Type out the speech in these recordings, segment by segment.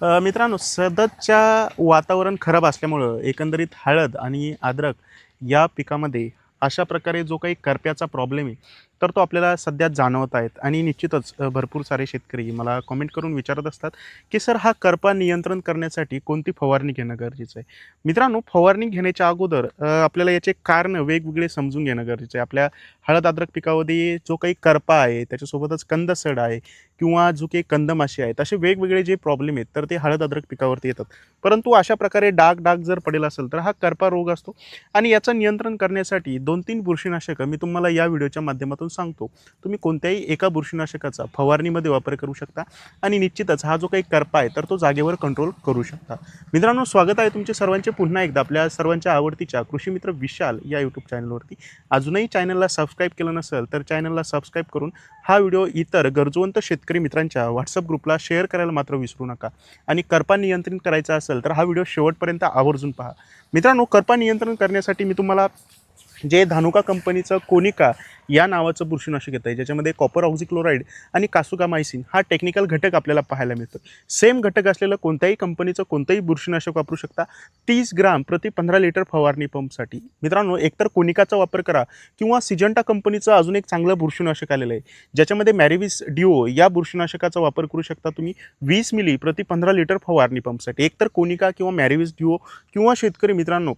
मित्रांनो सततच्या वातावरण खराब असल्यामुळं एकंदरीत हळद आणि अद्रक या पिकामध्ये अशा प्रकारे जो काही करप्याचा प्रॉब्लेम आहे तर तो आपल्याला सध्या जाणवत आहेत. आणि निश्चितच भरपूर सारे शेतकरी मला कॉमेंट करून विचारत असतात की सर हा करपा नियंत्रण करण्यासाठी कोणती फवारणी घेणं गरजेचं आहे? मित्रांनो फवारणी घेण्याच्या अगोदर आपल्याला याचे कारण वेगवेगळे समजून घेणं गरजेचं आहे. आपल्या हळद अद्रक पिकामध्ये जो काही करपा आहे त्याच्यासोबतच कंदसड आहे किंवा जो काही कंदमाशी आहेत असे वेगवेगळे जे प्रॉब्लेम आहेत तर ते हळद अद्रक पिकावरती येतात. परंतु अशा प्रकारे डाग डाग जर पडेल असेल तर हा करपा रोग असतो. आणि याचं नियंत्रण करण्यासाठी दोन तीन बुरशीनाशकं मी तुम्हाला या व्हिडिओच्या माध्यमातून सांगतो तुम्ही कोणत्याही एका बुरशीनाशकाचा फवारणीमध्ये वापर करू शकता आणि निश्चितच हा जो काही करपा आहे तर तो जागेवर कंट्रोल करू शकता. मित्रांनो स्वागत आहे तुमचे सर्वांचे पुन्हा एकदा आपल्या सर्वांच्या आवडतीच्या कृषी मित्र विशाल या यूट्यूब चॅनलवरती अजूनही चॅनलला सबस्क्राईब केलं नसेल तर चॅनलला सबस्क्राईब करून हा व्हिडिओ इतर गरजवंत शेतकरी मित्रांच्या व्हॉट्सअप ग्रुपला शेअर करायला मात्र विसरू नका. आणि करपा नियंत्रित करायचा असेल तर हा व्हिडिओ शेवटपर्यंत आवर्जून पहा. मित्रांनो करपा नियंत्रण करण्यासाठी मी तुम्हाला जे धानुका कंपनीचं कोनिका या नावाचं बुरशीनाशक येतं आहे ज्याच्यामध्ये कॉपर ऑक्झिक्लोराईड आणि कासुकामायसिन हा टेक्निकल घटक आपल्याला पाहायला मिळतो. सेम घटक असलेलं कोणत्याही कंपनीचं कोणतंही बुरशीनाशक वापरू शकता. तीस ग्राम प्रति पंधरा लिटर फवारणी पंपसाठी मित्रांनो एकतर कोनिकाचा वापर करा किंवा सिजंटा कंपनीचं अजून एक चांगलं बुरशीनाशक आलेलं आहे ज्याच्यामध्ये मॅरिविस डिओ या बुरशीनाशकाचा वापर करू शकता तुम्ही वीस मिली प्रति पंधरा लिटर फवारणी पंपसाठी एकतर कोनिका किंवा मॅरिविस डिओ किंवा शेतकरी मित्रांनो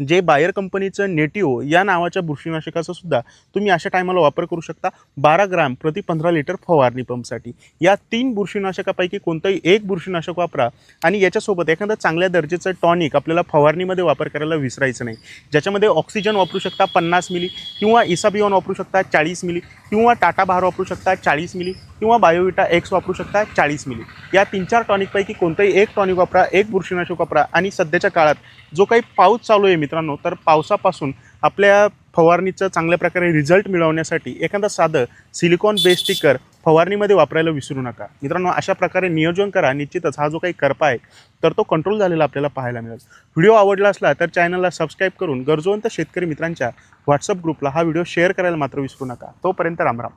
जे बायर कंपनीचं नेटिओ या नावाच्या बुरशीनाशकाचा सुद्धा तुम्ही अशा टायमाला वापर करू शकता. बारा ग्राम प्रति पंधरा लिटर फवारणी पंपसाठी. या तीन बुरशीनाशकापैकी कोणतंही एक बुरशीनाशक वापरा आणि याच्यासोबत एखादं चांगल्या दर्जेचं टॉनिक आपल्याला फवारणीमध्ये वापर करायला विसरायचं नाही. ज्याच्यामध्ये ऑक्सिजन वापरू शकता पन्नास मिली किंवा इसाबिऑन वापरू शकता चाळीस मिली किंवा टाटा भार वापरू शकता चाळीस मिली किंवा बायोविटा एक्स वापरू शकता चाळीस मिली. या तीन चार टॉनिकपैकी कोणतंही एक टॉनिक वापरा एक बुरशीनाशक वापरा आणि सध्याच्या काळात जो काही पाऊस चालू आहे मित्रांनो तर पावसापासून आपल्या फवारणीचं चांगल्या प्रकारे रिझल्ट मिळवण्यासाठी एखादं साधं सिलिकॉन बेस स्टिकर फवारणीमध्ये वापरायला विसरू नका. मित्रांनो अशा प्रकारे नियोजन करा. निश्चितच हा जो काही करपा आहे तर तो कंट्रोल झालेला आपल्याला पाहायला मिळेल. व्हिडिओ आवडला असला तर चॅनलला सबस्क्राईब करून गरजवंत शेतकरी मित्रांच्या व्हॉट्सअप ग्रुपला हा व्हिडिओ शेअर करायला मात्र विसरू नका. तोपर्यंत रामराम.